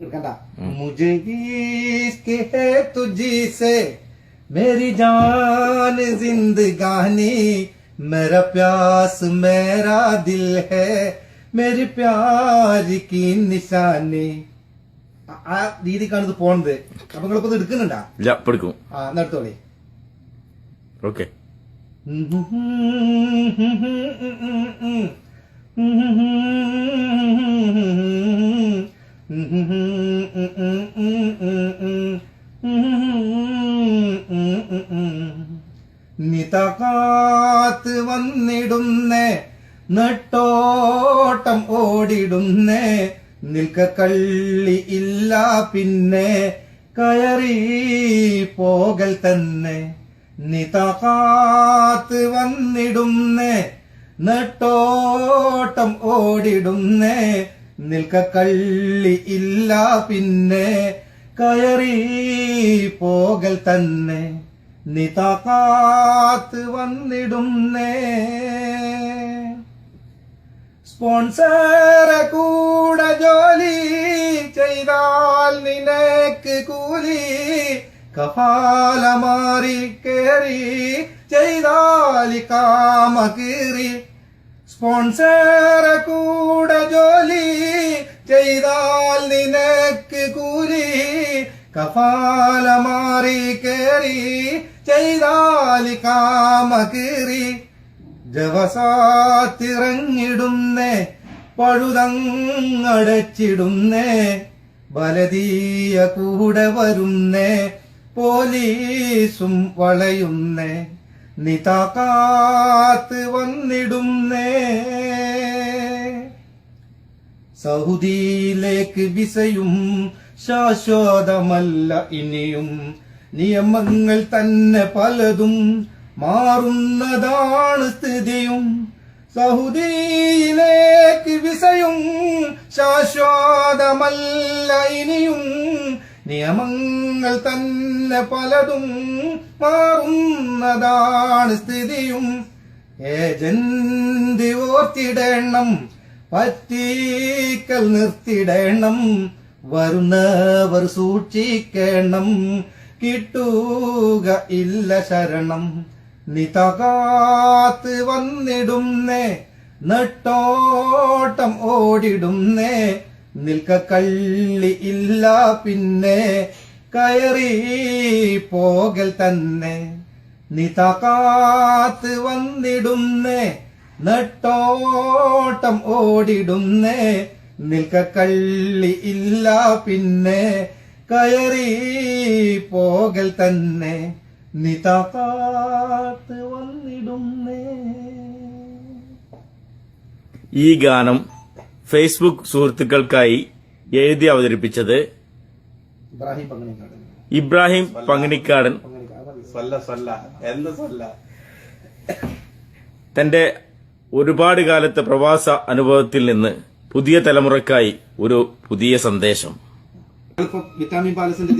എടുക്കണ്ട मुझे इसके है तुझी से मेरी जान जिंदगानी मेरा प्यास मेरा दिल है मेरी प्यार की निशानी ആ- ആ രീതിക്കാണ് ഇത് പോണത് അപ്പൊ നിങ്ങളിപ്പോ ഇത് എടുക്കുന്നുണ്ടാ ഇല്ല ഇപ്പൊ എടുക്കും ആ എന്നാ എടുത്തോളി ഓക്കെ നിതകാത്ത് വന്നിടുന്നേ നെട്ടോട്ടം ഓടിടുന്നേ നിൽക്ക കള്ളി ഇല്ല പിന്നെ കയറി പോകൽ തന്നെ. നിതകാത്ത് വന്നിടുന്നേ നെട്ടോട്ടം ഓടിടുന്നേ നിൽക്ക കള്ളി ഇല്ല പിന്നെ കയറി പോകൽ തന്നെ. നിതാത്ത് വന്നിടുന്നേ സ്പോൺസറെ കൂടെ ജോലി ചെയ്താൽ നിനക്ക് കൂലി കപാല മാറി കേറി ചെയ്താൽ കാമ കീറി സ്പോൺസറെ കൂടെ ജോലി ചെയ്താൽ നിനക്ക് കൂലി. കഫാല മാറി കേറി ചെയ്താൽ കാമ കീറി. ജവസാത്തിറങ്ങിടുന്നേ പഴുതങ്ങടച്ചിടുന്നേ ബലതീയ കൂടെ വരുന്നേ പോലീസും വളയുന്നേ. നിതാക്കാത്ത് വന്നിടുന്നേ സൗദിയിലേക്ക് വിസയും ശാശ്വതമല്ല ഇനിയും. നിയമങ്ങൾ തന്നെ പലതും മാറുന്നതാണ് സ്ഥിതിയും. സൗദിയിലേക്ക് വിസയും ശാശ്വതമല്ല ഇനിയും. നിയമങ്ങൾ തന്നെ പലതും മാറുന്നതാണ് സ്ഥിതിയും. ഏജന്തി ഓർത്തിടേണം പറ്റീക്കൽ നിർത്തിടേണം വരുന്നവർ സൂക്ഷിക്കണം കിട്ടുക ഇല്ല ശരണം. നിതകാത്ത് വന്നിടുന്നേ നെട്ടോട്ടം ഓടിടുന്നേ നിൽക്ക കള്ളി ഇല്ല പിന്നെ കയറി പോകൽ തന്നെ. നിതകാത്ത് വന്നിടുന്നേ നെട്ടോട്ടം ഓടിടുന്നേ. നിൽക്ക കള്ളി ഇല്ല പിന്നെ കയറി പോകൽ തന്നെ. നിതകാത്ത് വന്നിടുന്നേ. ഈ ഗാനം ഫേസ്ബുക്ക് സുഹൃത്തുക്കൾക്കായി എഴുതി അവതരിപ്പിച്ചത് ഇബ്രാഹിം പങ്കണിക്കാടൻ തന്റെ ഒരുപാട് കാലത്തെ പ്രവാസ അനുഭവത്തിൽ നിന്ന് പുതിയ തലമുറക്കായി ഒരു പുതിയ സന്ദേശം. വിറ്റാമിൻ പാലസിന്റെ